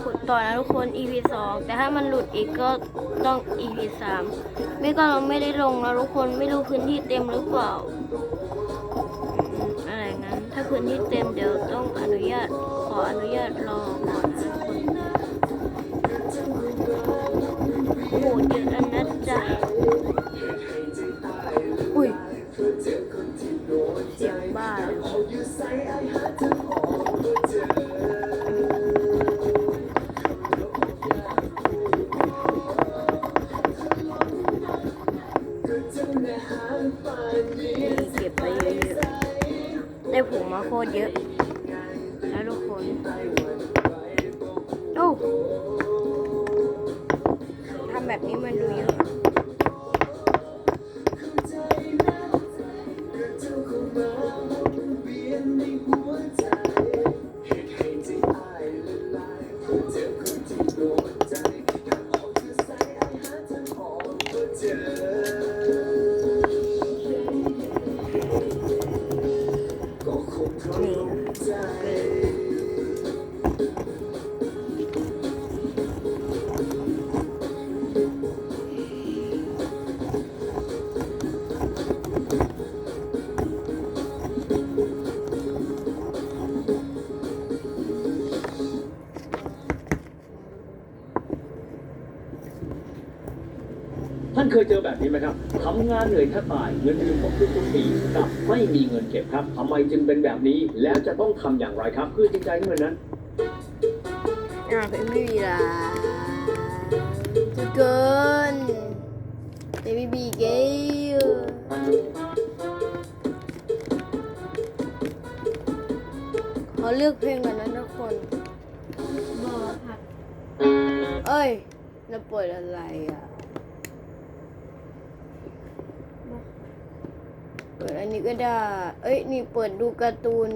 ขุดต่อนะทุกคน EP สองแต่ถ้ามันหลุดอีกก็ต้อง EP สามไม่ก็เราไม่ได้ลงนะทุกคนไม่รู้พื้นที่เต็มหรือเปล่าอะไรงั้น ถ้าพื้นที่เต็มเดี๋ยวต้องอนุญาตขออนุญาตรอก่อนนะทุกคนโอ้โหเยอะแล้นจ๊ะอุ้ยเสียงบ้าเลย เก็บไปเยอะๆได้ผงมาโคตรเยอะแล้วทุกคนโอ้ทำแบบนี้มันดูเยอะ ท่านเคยเจอแบบนี้ไหมครับทำงานเหนื่อยแทบตายเงินเดือนของทุกทุกๆปีกลับไม่มีเงินเก็บครับทำไมจึงเป็นแบบนี้แล้วจะต้องทำอย่างไรครับ เพื่อที่จะให้เงินนั้นอ่าเป็นไม่มีลาทุกคนเบบี้บีเกย์ขอเลือกเพลงก่อนนะทุกคนบอผัดเอ้ยแล้วเปิดอะไรอะ เปิดอันนี้ก็ได้ เอ้ย นี่เปิดดูการ์ตูน